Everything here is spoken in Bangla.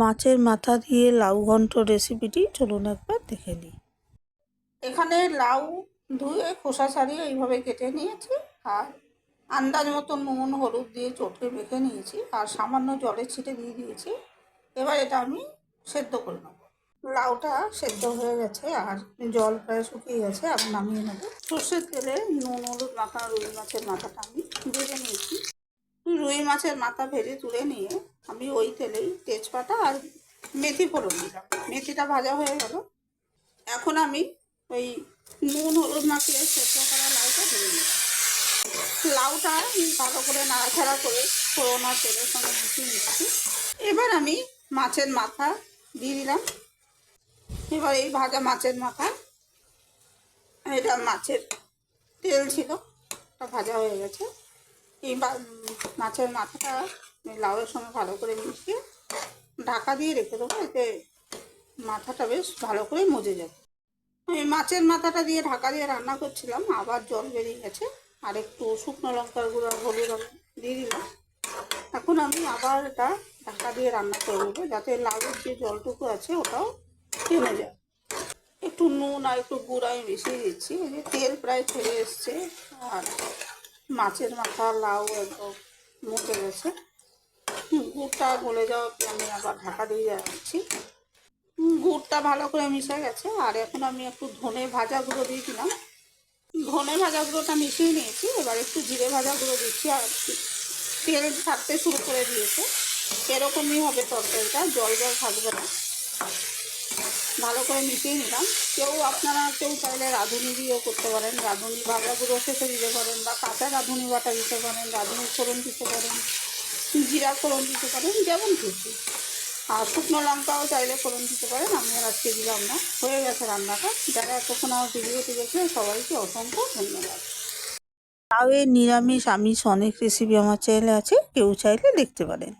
মাছের মাথা দিয়ে লাউ ঘন্ট রেসিপিটি চলুন একবার দেখে নিই। এখানে লাউ ধুয়ে খোসা ছাড়িয়ে এইভাবে কেটে নিয়েছি আর আন্দাজ মতো নুন, হলুদ দিয়ে চটকে মেখে নিয়েছি আর সামান্য জলে ছিটে দিয়ে দিয়েছি। এবার এটা আমি সেদ্ধ করে নেব। লাউটা সেদ্ধ হয়ে গেছে আর জল প্রায় শুকিয়ে গেছে আমি নামিয়ে নেব। সর্ষের তেলে নুন, হলুদ মাখা, রুই মাছের মাথাটা আমি ভেজে নিয়েছি। রুই মাছের মাথা ভেজে তুলে নিয়ে আমি ওই তেলেই তেজপাতা আর মেথি ফোড়ন দিলাম। মেথিটা ভাজা হয়ে গেল। এখন আমি ওই নুন, হলুদ মাখিয়ে সেদ্ধ করা লাউটা দিয়ে দিলাম। লাউটা ভালো করে নাড়াচাড়া করে ফোড়ন আর তেলের সঙ্গে মিশিয়ে নিচ্ছি। এবার আমি মাছের মাথা দিয়ে দিলাম। এবার এই ভাজা মাছের মাথা, এটা মাছের তেল ছিল ভাজা হয়ে গেছে। এই মাছের মাথাটা লাউয়ের সঙ্গে ভালো করে মিশিয়ে ঢাকা দিয়ে রেখে দেবো, এতে মাথাটা বেশ ভালো করে মজে যাবে। আমি মাছের মাথাটা দিয়ে ঢাকা দিয়ে রান্না করছিলাম, আবার জল বেরিয়ে গেছে, আর একটু শুকনো লঙ্কার গুঁড়ো, হলুদ দিয়ে দিলাম। এখন আমি আবার এটা ঢাকা দিয়ে রান্না করে নেব, যাতে লাউয়ের যে জলটুকু আছে ওটাও টেনে যায়। একটু নুন আর একটু গুড় আমি মিশিয়ে দিচ্ছি, এই যে তেল প্রায় ছেড়ে এসছে, আর মাছের মাথা, লাউ একদম মুখে গেছে। গুড়টা গলে যাওয়া আমি আবার ঢাকা দিয়ে যাচ্ছি। গুড়টা ভালো করে মিশে গেছে, আর এখন আমি একটু ধনে ভাজা গুঁড়ো দিয়ে দিলাম। ধনে ভাজা গুঁড়োটা মিশিয়ে নিয়েছি, এবার একটু জিরে ভাজা গুঁড়ো দিচ্ছি, আর তেল ছাড়তে শুরু করে দিয়েছে। এরকমই হবে তরকারিটা, জল জল থাকবে না। ভালো করে মিশিয়ে নিলাম। কেউ আপনারা কেউ চাইলে রাঁধুনি দিয়েও করতে পারেন। রাঁধুনি ভাজা গুঁড়ো শেষে দিতে পারেন, বা কাঁচা রাঁধুনি বাটা দিতে পারেন, রাঁধুনি ফোড়ন দিতে পারেন। জিরা ফোড়ন দিতে পারেন, যেমন খুশি আর শুকনো লঙ্কাও চাইলে ফোড়ন দিতে পারেন, আমি আর আজকে দিলাম না। হয়ে গেছে রান্নাটা। যারা এতক্ষণ আমার ভিডিওটি দেখে সবাইকে অসংখ্য ধন্যবাদ। তাও এর নিরামিষ, আমিষ অনেক রেসিপি আমার চ্যানেলে আছে, কেউ চাইলে দেখতে পারেন।